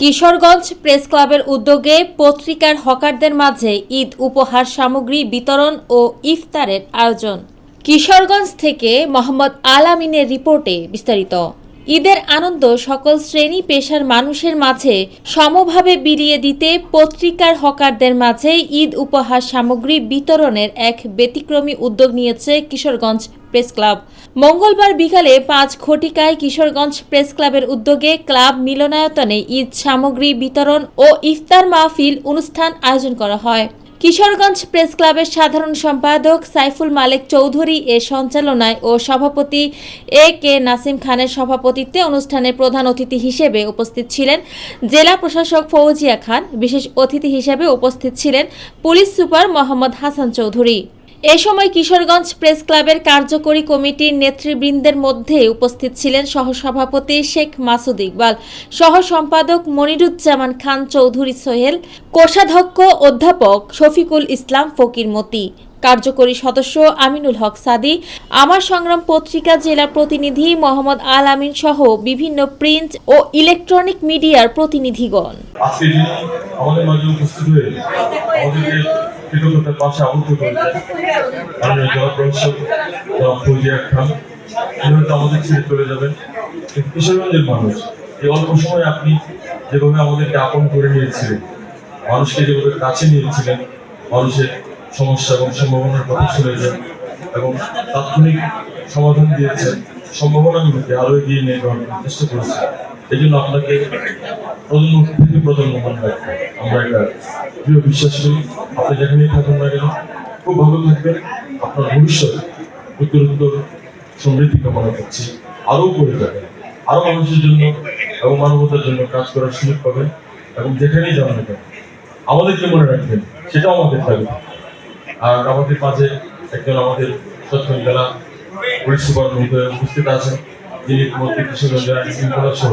Kishoreganj press ক্লাবের উদ্যোগে পত্রিকার হকারদের মাঝে ঈদ উপহার সামগ্রী বিতরণ ও ইফতারের আয়োজন। কিশোরগঞ্জ থেকে মোহাম্মদ আলামিনের রিপোর্টে বিস্তারিত। ঈদের আনন্দ সকল শ্রেণি পেশার মানুষের মাঝে সমভাবে বিলিয়ে দিতে পত্রিকার হকারদের মাঝে ঈদ উপহার সামগ্রী বিতরণের এক ব্যতিক্রমী উদ্যোগ নিয়েছে কিশোরগঞ্জ প্রেস ক্লাব। মঙ্গলবার বিকালে পাঁচ ঘটিকায় কিশোরগঞ্জ প্রেস ক্লাবের উদ্যোগে ক্লাব মিলনায়তনে ঈদ সামগ্রী বিতরণ ও ইফতার মাহফিল অনুষ্ঠান আয়োজন করা হয়। কিশোরগঞ্জ প্রেস ক্লাবের সাধারণ সম্পাদক সাইফুল মালেক চৌধুরী এর সঞ্চালনায় ও সভাপতি এ কে নাসিম খানের সভাপতিত্বে অনুষ্ঠানে প্রধান অতিথি হিসেবে উপস্থিত ছিলেন জেলা প্রশাসক ফৌজিয়া খান। বিশেষ অতিথি হিসেবে উপস্থিত ছিলেন পুলিশ সুপার মোহাম্মদ হাসান চৌধুরী। এ সময় কিশোরগঞ্জ প্রেস ক্লাবের কার্যকরী কমিটির নেতৃবৃন্দের মধ্যে উপস্থিত ছিলেন সহসভাপতি শেখ মাসুদ ইকবাল সহ সম্পাদক মনিরুজ্জামান খান চৌধুরী সোহেল, কোষাধ্যক্ষ অধ্যাপক শফিকুল ইসলাম ফকির মতি কার্যকরী সদস্য আমিনুল হক সাদি, আমার সংগ্রাম পত্রিকা জেলা প্রতিনিধি মোহাম্মদ আল আমিন সহ বিভিন্ন প্রিন্ট ও ইলেকট্রনিক মিডিয়ার প্রতিনিধিগণ। কৃতজ্ঞতার পাশে আবদ্ধ করেছেন মাননীয় জেলা প্রশাসক জনাব ফৌজিয়া খান উনি আমাদের ছেড়ে চলে যাবেন। কিশোরগঞ্জের মানুষ, এই অল্প সময় আপনি যেভাবে আমাদেরকে আপন করে নিয়েছিলেন, মানুষকে যেভাবে কাছে নিয়েছিলেন, মানুষের সমস্যা এবং সম্ভাবনার কথা শুনেছেন এবং তাৎক্ষণিক সমাধান দিয়েছেন, সম্ভাবনাগুলোকে আরও এগিয়ে নিয়ে যাওয়ার চেষ্টা করেছেন। এই জন্য আপনাকে প্রজন্ম থেকে প্রজন্ম মনে রাখব আমরা একটা দৃঢ় বিশ্বাস করি, আপনি যেখানেই থাকুন না কেন, খুব ভালো থাকবেন। আপনার ভবিষ্যৎ উত্তরোত্তর সমৃদ্ধি কামনা করছি। আরও করে যাবেন। আরও মানুষের জন্য এবং মানবতার জন্য কাজ করার সুযোগ পাবেন এবং যেখানেই যান না কেন, আমাদেরকে মনে রাখবেন, সেটাও আমাদের থাকবে আর আমাদের মাঝে একজন আমাদের সত্যম জেলা পুলিশ সুপার মহোদয় উপস্থিত আছেন, যিনি মন্ত্রী কিশোরগঞ্জের আইন শৃঙ্খলা সহ